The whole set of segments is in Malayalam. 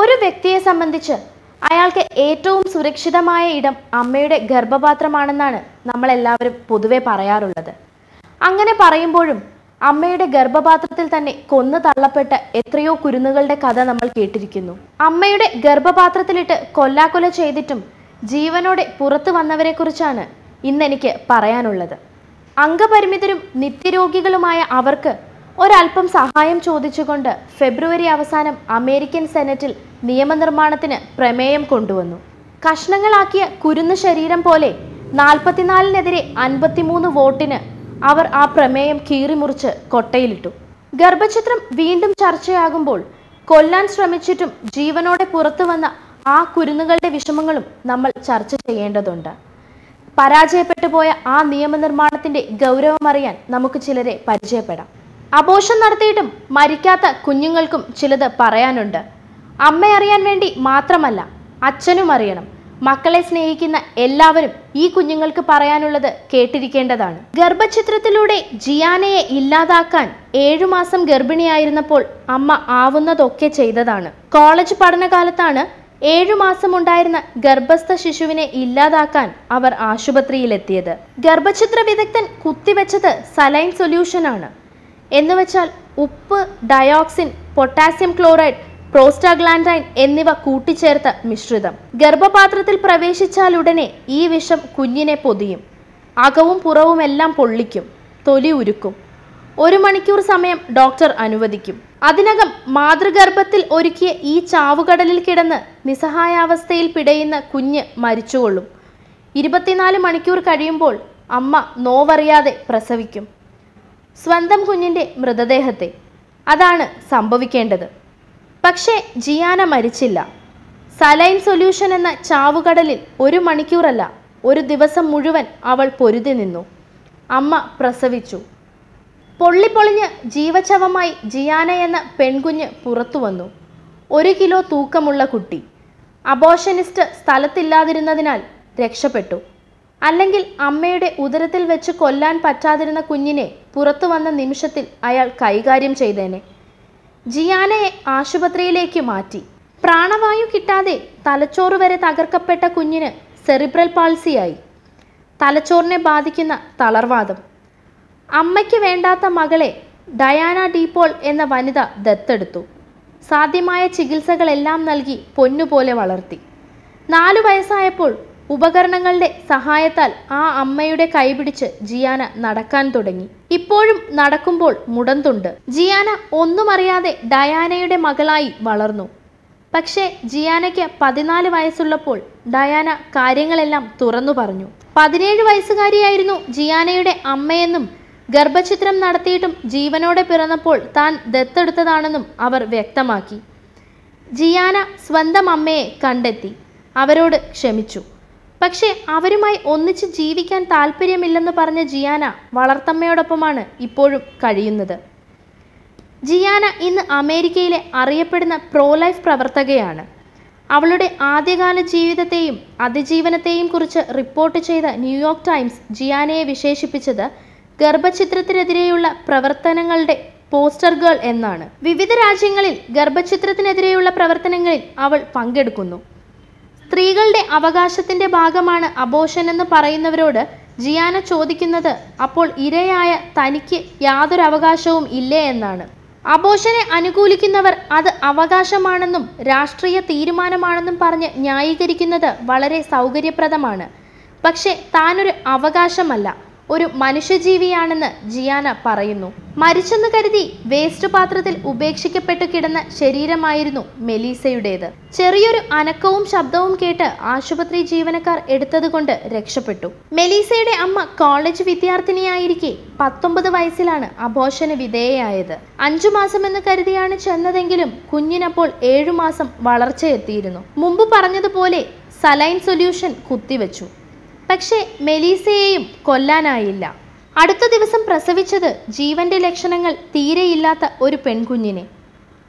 ഒരു വ്യക്തിയെ സംബന്ധിച്ച് അയാൾക്ക് ഏറ്റവും സുരക്ഷിതമായ ഇടം അമ്മയുടെ ഗർഭപാത്രമാണെന്നാണ് നമ്മളെല്ലാവരും പൊതുവെ പറയാറുള്ളത്. അങ്ങനെ പറയുമ്പോഴും അമ്മയുടെ ഗർഭപാത്രത്തിൽ തന്നെ കൊന്നു തള്ളപ്പെട്ട എത്രയോ കുരുന്നുകളുടെ കഥ നമ്മൾ കേട്ടിരിക്കുന്നു. അമ്മയുടെ ഗർഭപാത്രത്തിലിട്ട് കൊല്ലാക്കൊല ചെയ്തിട്ടും ജീവനോടെ പുറത്തു വന്നവരെക്കുറിച്ചാണ് ഇന്നെനിക്ക് പറയാനുള്ളത്. അംഗപരിമിതരും നിത്യരോഗികളുമായ അവർക്ക് ഒരല്പം സഹായം ചോദിച്ചുകൊണ്ട് ഫെബ്രുവരി അവസാനം അമേരിക്കൻ സെനറ്റിൽ നിയമനിർമ്മാണത്തിന് പ്രമേയം കൊണ്ടുവന്നു. കഷ്ണങ്ങളാക്കിയ കുരുന്ന് ശരീരം പോലെ നാൽപ്പത്തിനാലിനെതിരെ അൻപത്തിമൂന്ന് വോട്ടിന് അവർ ആ പ്രമേയം കീറിമുറിച്ച് കൊട്ടയിലിട്ടു. ഗർഭചിത്രം വീണ്ടും ചർച്ചയാകുമ്പോൾ കൊല്ലാൻ ശ്രമിച്ചിട്ടും ജീവനോടെ പുറത്തു വന്ന ആ കുരുന്നുകളുടെ വിഷമങ്ങളും നമ്മൾ ചർച്ച ചെയ്യേണ്ടതുണ്ട്. പരാജയപ്പെട്ടു പോയ ആ നിയമനിർമ്മാണത്തിന്റെ ഗൗരവം അറിയാൻ നമുക്ക് ചിലരെ പരിചയപ്പെടാം. അപോഷം നടത്തിയിട്ടും മരിക്കാത്ത കുഞ്ഞുങ്ങൾക്കും ചിലത് പറയാനുണ്ട്. അമ്മ അറിയാൻ വേണ്ടി മാത്രമല്ല അച്ഛനും അറിയണം. മക്കളെ സ്നേഹിക്കുന്ന എല്ലാവരും ഈ കുഞ്ഞുങ്ങൾക്ക് പറയാനുള്ളത് കേട്ടിരിക്കേണ്ടതാണ്. ഗർഭചിത്രത്തിലൂടെ ജിയാനയെ ഇല്ലാതാക്കാൻ ഏഴുമാസം ഗർഭിണിയായിരുന്നപ്പോൾ അമ്മ ആവുന്നതൊക്കെ ചെയ്തതാണ്. കോളേജ് പഠനകാലത്താണ് ഏഴുമാസം ഉണ്ടായിരുന്ന ഗർഭസ്ഥ ശിശുവിനെ ഇല്ലാതാക്കാൻ അവർ ആശുപത്രിയിലെത്തിയത്. ഗർഭചിത്ര വിദഗ്ധൻ കുത്തിവെച്ചത് സലൈൻ സൊല്യൂഷനാണ് എന്നുവെച്ചാൽ ഉപ്പ് ഡയോക്സിൻ പൊട്ടാസ്യം ക്ലോറൈഡ് പ്രോസ്റ്റാഗ്ലാൻഡൈൻ എന്നിവ കൂട്ടിച്ചേർത്ത മിശ്രിതം. ഗർഭപാത്രത്തിൽ പ്രവേശിച്ചാലുടനെ ഈ വിഷം കുഞ്ഞിനെ പൊതിയും. അകവും പുറവുമെല്ലാം പൊള്ളിക്കും. തൊലി ഉരുക്കും. ഒരു മണിക്കൂർ സമയം ഡോക്ടർ അനുവദിക്കും. അതിനകം മാതൃഗർഭത്തിൽ ഒരുക്കിയ ഈ ചാവുകടലിൽ കിടന്ന് നിസ്സഹായാവസ്ഥയിൽ പിടയുന്ന കുഞ്ഞ് മരിച്ചുകൊള്ളും. ഇരുപത്തിനാല് മണിക്കൂർ കഴിയുമ്പോൾ അമ്മ നോവറിയാതെ പ്രസവിക്കും. സ്വന്തം കുഞ്ഞിന്റെ മൃതദേഹത്തെ. അതാണ് സംഭവിക്കേണ്ടത്. പക്ഷേ ജിയാന മരിച്ചില്ല. സലൈൻ സൊല്യൂഷൻ എന്ന ചാവുകടലിൽ ഒരു മണിക്കൂറല്ല ഒരു ദിവസം മുഴുവൻ അവൾ പൊരുതി നിന്നു. അമ്മ പ്രസവിച്ചു. പൊള്ളിപ്പൊളിഞ്ഞ് ജീവചവമായി ജിയാന എന്ന പെൺകുഞ്ഞ് പുറത്തു വന്നു. ഒരു കിലോ തൂക്കമുള്ള കുട്ടി. അബോഷനിസ്റ്റ് സ്ഥലത്തില്ലാതിരുന്നതിനാൽ രക്ഷപ്പെട്ടു. അല്ലെങ്കിൽ അമ്മയുടെ ഉദരത്തിൽ വെച്ച് കൊല്ലാൻ പറ്റാതിരുന്ന കുഞ്ഞിനെ പുറത്തു വന്ന നിമിഷത്തിൽ അയാൾ കൈകാര്യം ചെയ്തേനെ. ജിയാനയെ ആശുപത്രിയിലേക്ക് മാറ്റി. പ്രാണവായു കിട്ടാതെ തലച്ചോറ് വരെ തകർക്കപ്പെട്ട കുഞ്ഞിന് സെറിബ്രൽ പാൾസിയായി. തലച്ചോറിനെ ബാധിക്കുന്ന തളർവാദം. അമ്മയ്ക്ക് വേണ്ടാത്ത മകളെ ഡയാന ഡീപോൾ എന്ന വനിത ദത്തെടുത്തു. സാധ്യമായ ചികിത്സകളെല്ലാം നൽകി പൊന്നുപോലെ വളർത്തി. നാലു വയസ്സായപ്പോൾ ഉപകരണങ്ങളുടെ സഹായത്താൽ ആ അമ്മയുടെ കൈപിടിച്ച് ജിയാന നടക്കാൻ തുടങ്ങി. ഇപ്പോഴും നടക്കുമ്പോൾ മുടന്തുണ്ട്. ജിയാന ഒന്നും അറിയാതെ ഡയാനയുടെ മകളായി വളർന്നു. പക്ഷേ ജിയാനയ്ക്ക് പതിനാല് വയസ്സുള്ളപ്പോൾ ഡയാന കാര്യങ്ങളെല്ലാം തുറന്നു പറഞ്ഞു. പതിനേഴ് വയസ്സുകാരിയായിരുന്നു ജിയാനയുടെ അമ്മയെന്നും ഗർഭചിത്രം നടത്തിയിട്ടും ജീവനോടെ പിറന്നപ്പോൾ താൻ ദത്തെടുത്തതാണെന്നും അവർ വ്യക്തമാക്കി. ജിയാന സ്വന്തം അമ്മയെ കണ്ടെത്തി. അവരോട് ക്ഷമിച്ചു. പക്ഷേ അവരുമായി ഒന്നിച്ച് ജീവിക്കാൻ താല്പര്യമില്ലെന്ന് പറഞ്ഞ ജിയാന വളർത്തമ്മയോടൊപ്പമാണ് ഇപ്പോഴും കഴിയുന്നത്. ജിയാന ഇന്ന് അമേരിക്കയിലെ അറിയപ്പെടുന്ന പ്രോ ലൈഫ് പ്രവർത്തകയാണ്. അവളുടെ ആദ്യകാല ജീവിതത്തെയും അതിജീവനത്തെയും കുറിച്ച് റിപ്പോർട്ട് ചെയ്ത ന്യൂയോർക്ക് ടൈംസ് ജിയാനയെ വിശേഷിപ്പിച്ചത് ഗർഭചിത്രത്തിനെതിരെയുള്ള പ്രവർത്തനങ്ങളുടെ പോസ്റ്റർ ഗേൾ എന്നാണ്. വിവിധ രാജ്യങ്ങളിൽ ഗർഭചിത്രത്തിനെതിരെയുള്ള പ്രവർത്തനങ്ങളിൽ അവൾ പങ്കെടുക്കുന്നു. സ്ത്രീകളുടെ അവകാശത്തിന്റെ ഭാഗമാണ് അബോഷൻ എന്ന് പറയുന്നവരോട് ജിയാന ചോദിക്കുന്നത്. അപ്പോൾ ഇരയായ തനിക്ക് യാതൊരു അവകാശവും ഇല്ലേ എന്നാണ്. അബോഷനെ അനുകൂലിക്കുന്നവർ അത് അവകാശമാണെന്നും രാഷ്ട്രീയ തീരുമാനമാണെന്നും പറഞ്ഞ് ന്യായീകരിക്കുന്നത് വളരെ സൗകര്യപ്രദമാണ്. പക്ഷേ താനൊരു അവകാശമല്ല. ഒരു മനുഷ്യജീവിയാണെന്ന് ജിയാന പറയുന്നു. മരിച്ചെന്ന് കരുതി വേസ്റ്റ് പാത്രത്തിൽ ഉപേക്ഷിക്കപ്പെട്ടു കിടന്ന ശരീരമായിരുന്നു മെലീസയുടേത്. ചെറിയൊരു അനക്കവും ശബ്ദവും കേട്ട് ആശുപത്രി ജീവനക്കാർ എടുത്തതുകൊണ്ട് രക്ഷപ്പെട്ടു. മെലീസയുടെ അമ്മ കോളേജ് വിദ്യാർത്ഥിനിയായിരിക്കെ പത്തൊമ്പത് വയസ്സിലാണ് അബോഷന് വിധേയയായത്. അഞ്ചു മാസമെന്ന് കരുതിയാണ് ചെന്നതെങ്കിലും കുഞ്ഞിനപ്പോൾ ഏഴു മാസം വളർച്ചയെത്തിയിരുന്നു. മുമ്പ് പറഞ്ഞതുപോലെ സലൈൻ സൊല്യൂഷൻ കുത്തിവെച്ചു. പക്ഷേ മെലീസയെയും കൊല്ലാനായില്ല. അടുത്ത ദിവസം പ്രസവിച്ചത് ജീവന്റെ ലക്ഷണങ്ങൾ തീരെയില്ലാത്ത ഒരു പെൺകുഞ്ഞിനെ.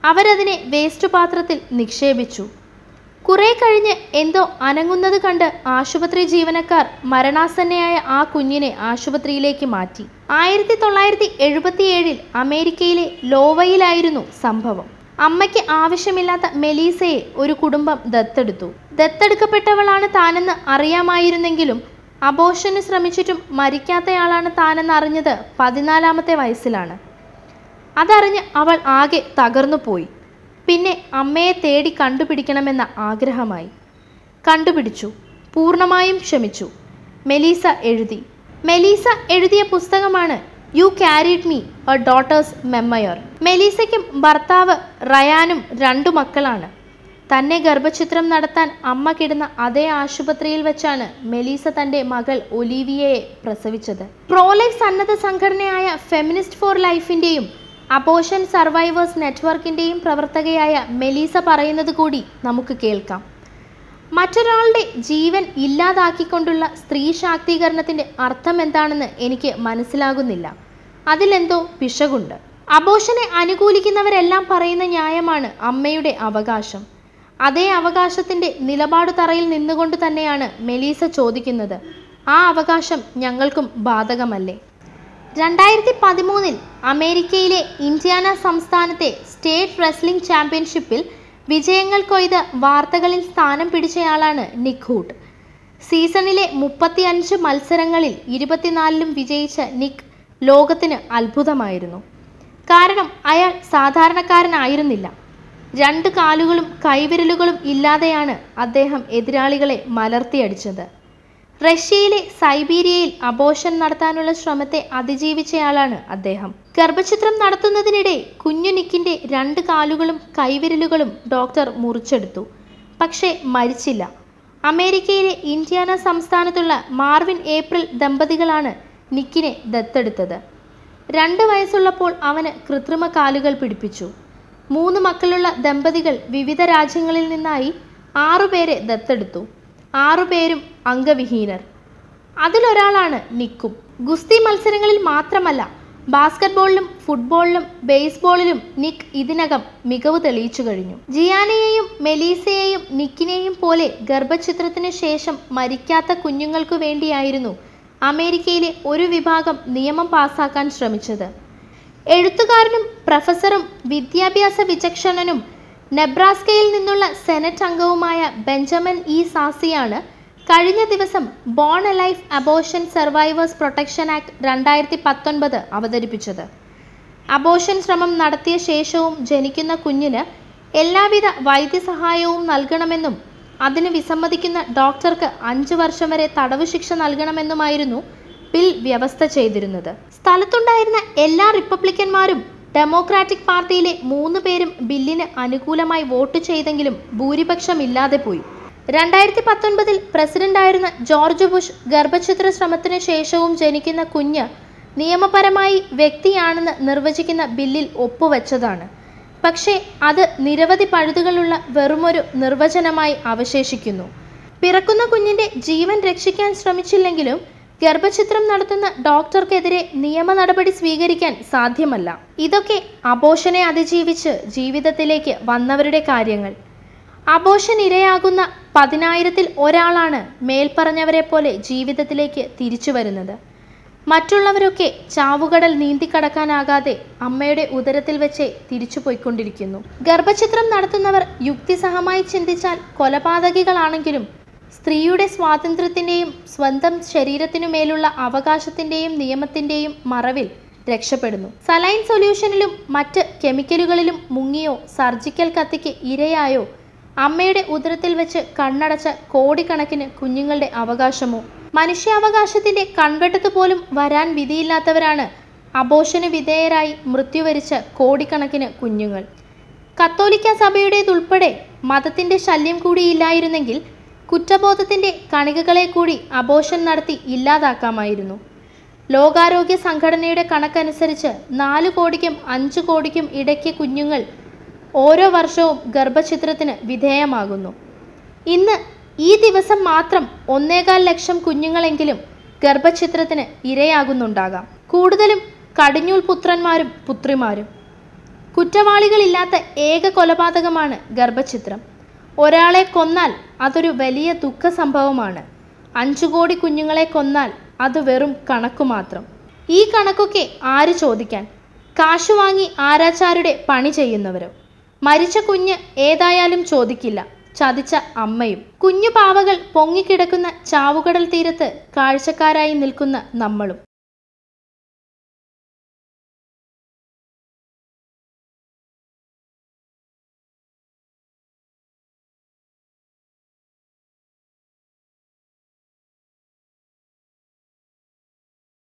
അവരതിനെ വേസ്റ്റ് പാത്രത്തിൽ നിക്ഷേപിച്ചു. കുറെ കഴിഞ്ഞ് എന്തോ അനങ്ങുന്നത് കണ്ട് ആശുപത്രി ജീവനക്കാർ മരണാസന്നയായ ആ കുഞ്ഞിനെ ആശുപത്രിയിലേക്ക് മാറ്റി. ആയിരത്തി തൊള്ളായിരത്തി എഴുപത്തിയേഴിൽ അമേരിക്കയിലെ ലോവയിലായിരുന്നു സംഭവം. അമ്മയ്ക്ക് ആവശ്യമില്ലാത്ത മെലീസയെ ഒരു കുടുംബം ദത്തെടുത്തു. ദത്തെടുക്കപ്പെട്ടവളാണ് താനെന്ന് അറിയാമായിരുന്നെങ്കിലും അബോഷന് ശ്രമിച്ചിട്ടും മരിക്കാത്തയാളാണ് താനെന്ന് അറിഞ്ഞത് പതിനാലാമത്തെ വയസ്സിലാണ്. അതറിഞ്ഞ് അവൾ ആകെ തകർന്നു പോയി. പിന്നെ അമ്മയെ തേടി കണ്ടുപിടിക്കണമെന്ന ആഗ്രഹമായി. കണ്ടുപിടിച്ചു. പൂർണമായും ക്ഷമിച്ചു. മെലീസ എഴുതി. മെലീസ എഴുതിയ പുസ്തകമാണ് you carried me a daughter's memoir മെലീസയ്ക്കും ഭർത്താവ് റയാനും രണ്ടു മക്കളാണ്. തന്നെ ഗർഭചിത്രം നടത്താൻ അമ്മ കിടന്ന അതേ ആശുപത്രിയിൽ വെച്ചാണ് മെലീസ തന്റെ മകൾ ഒലീവിയയെ പ്രസവിച്ചത്. പ്രോലൈഫ് സന്നദ്ധ സംഘടനയായ ഫെമിനിസ്റ്റ് ഫോർ ലൈഫിന്റെയും അബോഷൻ സർവൈവേഴ്സ് നെറ്റ്വർക്കിന്റെയും പ്രവർത്തകയായ മെലീസ പറയുന്നത് കൂടി നമുക്ക് കേൾക്കാം. മറ്റൊരാളുടെ ജീവൻ ഇല്ലാതാക്കിക്കൊണ്ടുള്ള സ്ത്രീ ശാക്തീകരണത്തിന്റെ അർത്ഥം എന്താണെന്ന് എനിക്ക് മനസ്സിലാകുന്നില്ല. അതിലെന്തോ പിശകുണ്ട്. അബോഷനെ അനുകൂലിക്കുന്നവരെല്ലാം പറയുന്ന ന്യായമാണ് അമ്മയുടെ അവകാശം. അതേ അവകാശത്തിന്റെ നിലപാട് തറയിൽ നിന്നുകൊണ്ട് തന്നെയാണ് മെലീസ ചോദിക്കുന്നത്. ആ അവകാശം ഞങ്ങൾക്കും ബാധകമല്ലേ? രണ്ടായിരത്തി പതിമൂന്നിൽ അമേരിക്കയിലെ ഇൻഡ്യാന സംസ്ഥാനത്തെ സ്റ്റേറ്റ് റെസ്ലിംഗ് ചാമ്പ്യൻഷിപ്പിൽ വിജയങ്ങൾ കൊയ്ത് വാർത്തകളിൽ സ്ഥാനം പിടിച്ചയാളാണ് നിഖൂട്ട് സീസണിലെ മുപ്പത്തിയഞ്ച് മത്സരങ്ങളിൽ ഇരുപത്തിനാലിലും വിജയിച്ച നിക് ലോകത്തിന് അത്ഭുതമായിരുന്നു. കാരണം അയാൾ സാധാരണക്കാരനായിരുന്നില്ല. രണ്ട് കാലുകളും കൈവിരലുകളും ഇല്ലാതെയാണ് അദ്ദേഹം എതിരാളികളെ മലർത്തിയടിച്ചത്. റഷ്യയിലെ സൈബീരിയയിൽ അബോഷൻ നടത്താനുള്ള ശ്രമത്തെ അതിജീവിച്ചയാളാണ് അദ്ദേഹം. ഗർഭചിത്രം നടത്തുന്നതിനിടെ കുഞ്ഞു നിക്കിന്റെ രണ്ട് കാലുകളും കൈവിരലുകളും ഡോക്ടർ മുറിച്ചെടുത്തു. പക്ഷേ മരിച്ചില്ല. അമേരിക്കയിലെ ഇന്ത്യാന സംസ്ഥാനത്തുള്ള മാർവിൻ ഏപ്രിൽ ദമ്പതികളാണ് നിക്കിനെ ദത്തെടുത്തത്. രണ്ട് വയസ്സുള്ളപ്പോൾ അവന് കൃത്രിമ കാലുകൾ പിടിപ്പിച്ചു. മൂന്ന് മക്കളുള്ള ദമ്പതികൾ വിവിധ രാജ്യങ്ങളിൽ നിന്നായി ആറുപേരെ ദത്തെടുത്തു. ആറുപേരും അംഗവിഹീനർ. അതിലൊരാളാണ് നിക്കും. ഗുസ്തി മത്സരങ്ങളിൽ മാത്രമല്ല ബാസ്കറ്റ്ബോളിലും ഫുട്ബോളിലും ബേസ്ബോളിലും നിക്ക് ഇതിനകം മികവ് തെളിയിച്ചു കഴിഞ്ഞു. ജിയാനയെയും മെലീസയെയും നിക്കിനെയും പോലെ ഗർഭചിത്രത്തിന് ശേഷം മരിക്കാത്ത കുഞ്ഞുങ്ങൾക്കു വേണ്ടിയായിരുന്നു അമേരിക്കയിലെ ഒരു വിഭാഗം നിയമം പാസാക്കാൻ ശ്രമിച്ചത്. എഴുത്തുകാരനും പ്രൊഫസറും വിദ്യാഭ്യാസ വിചക്ഷണനും നെബ്രാസ്കയിൽ നിന്നുള്ള സെനറ്റ് അംഗവുമായ ബെഞ്ചമിൻ ഇ സാസിയാണ് കഴിഞ്ഞ ദിവസം born alive abortion survivors protection act രണ്ടായിരത്തി പത്തൊൻപത് അവതരിപ്പിച്ചത്. അബോഷൻ ശ്രമം നടത്തിയ ശേഷവും ജനിക്കുന്ന കുഞ്ഞിന് എല്ലാവിധ വൈദ്യസഹായവും നൽകണമെന്നും അതിന് വിസമ്മതിക്കുന്ന ഡോക്ടർക്ക് അഞ്ചു വർഷം വരെ തടവ് ശിക്ഷ നൽകണമെന്നുമായിരുന്നു ബിൽ വ്യവസ്ഥ ചെയ്തിരുന്നത്. സ്ഥലത്തുണ്ടായിരുന്ന എല്ലാ റിപ്പബ്ലിക്കന്മാരും ഡെമോക്രാറ്റിക് പാർട്ടിയിലെ മൂന്ന് പേരും ബില്ലിന് അനുകൂലമായി വോട്ട് ചെയ്തെങ്കിലും ഭൂരിപക്ഷം ഇല്ലാതെ പോയി. രണ്ടായിരത്തി പത്തൊൻപതിൽ പ്രസിഡന്റായിരുന്ന ജോർജ് ബുഷ് ഗർഭഛിദ്ര ശ്രമത്തിന് ശേഷവും ജനിക്കുന്ന കുഞ്ഞ് നിയമപരമായി വ്യക്തിയാണെന്ന് നിർവചിക്കുന്ന ബില്ലിൽ ഒപ്പുവെച്ചതാണ്. പക്ഷേ അത് നിരവധി പഴുതുകളുള്ള വെറുമൊരു നിർവചനമായി അവശേഷിക്കുന്നു. പിറക്കുന്ന കുഞ്ഞിന്റെ ജീവൻ രക്ഷിക്കാൻ ശ്രമിച്ചില്ലെങ്കിലും ഗർഭചിത്രം നടത്തുന്ന ഡോക്ടർക്കെതിരെ നിയമ നടപടി സ്വീകരിക്കാൻ സാധ്യമല്ല. ഇതൊക്കെ അബോഷനെ അതിജീവിച്ച് ജീവിതത്തിലേക്ക് വന്നവരുടെ കാര്യങ്ങൾ. അബോഷൻ ഇരയാകുന്ന പതിനായിരത്തിൽ ഒരാളാണ് മേൽപ്പറഞ്ഞവരെ പോലെ ജീവിതത്തിലേക്ക് തിരിച്ചു വരുന്നത്. മറ്റുള്ളവരൊക്കെ ചാവുകടൽ നീന്തിക്കടക്കാനാകാതെ അമ്മയുടെ ഉദരത്തിൽ വെച്ച് തിരിച്ചു പോയിക്കൊണ്ടിരിക്കുന്നു. ഗർഭചിത്രം നടത്തുന്നവർ യുക്തിസഹമായി ചിന്തിച്ചാൽ കൊലപാതകികളാണെങ്കിലും സ്ത്രീയുടെ സ്വാതന്ത്ര്യത്തിന്റെയും സ്വന്തം ശരീരത്തിനുമേലുള്ള അവകാശത്തിന്റെയും നിയമത്തിന്റെയും മറവിൽ രക്ഷപ്പെടുന്നു. സലൈൻ സൊല്യൂഷനിലും മറ്റ് കെമിക്കലുകളിലും മുങ്ങിയോ സർജിക്കൽ കത്തിക്ക് ഇരയായോ അമ്മയുടെ ഉദരത്തിൽ വെച്ച് കണ്ണടച്ച കോടിക്കണക്കിന് കുഞ്ഞുങ്ങളുടെ അവകാശമോ? മനുഷ്യാവകാശത്തിന്റെ കൺവെട്ടത്ത് പോലും വരാൻ വിധിയില്ലാത്തവരാണ് അബോഷന് വിധേയരായി മൃത്യുവരിച്ച കോടിക്കണക്കിന് കുഞ്ഞുങ്ങൾ. കത്തോലിക്ക സഭയുടേതുൾപ്പെടെ മതത്തിന്റെ ശല്യം കൂടിയില്ലായിരുന്നെങ്കിൽ കുറ്റബോധത്തിന്റെ കണികകളെ കൂടി അബോഷൻ നടത്തി ഇല്ലാതാക്കാമായിരുന്നു. ലോകാരോഗ്യ സംഘടനയുടെ കണക്കനുസരിച്ച് നാല് കോടിക്കും അഞ്ച് കോടിക്കും ഇടയ്ക്ക് കുഞ്ഞുങ്ങൾ ഓരോ വർഷവും ഗർഭഛിദ്രത്തിന് വിധേയമാകുന്നു. ഇന്ന് ഈ ദിവസം മാത്രം ഒന്നേകാൽ ലക്ഷം കുഞ്ഞുങ്ങളെങ്കിലും ഗർഭഛിദ്രത്തിന് ഇരയാകുന്നുണ്ടാകാം. കൂടുതലും കടിഞ്ഞൂൽ പുത്രന്മാരും പുത്രിമാരും. കുറ്റവാളികളില്ലാത്ത ഏക കൊലപാതകമാണ് ഗർഭചിത്രം ഒരാളെ കൊന്നാൽ അതൊരു വലിയ ദുഃഖ സംഭവമാണ്. അഞ്ചു കോടി കുഞ്ഞുങ്ങളെ കൊന്നാൽ അത് വെറും കണക്കു മാത്രം. ഈ കണക്കൊക്കെ ആര് ചോദിക്കാൻ? കാശു വാങ്ങി ആരാച്ചാരുടെ പണി ചെയ്യുന്നവരും. മരിച്ച കുഞ്ഞ് ഏതായാലും ചോദിക്കില്ല. ചതിച്ച അമ്മയും. കുഞ്ഞു പാവകൾ പൊങ്ങിക്കിടക്കുന്ന ചാവുകടൽ തീരത്ത് കാഴ്ചക്കാരായി നിൽക്കുന്ന നമ്മളും.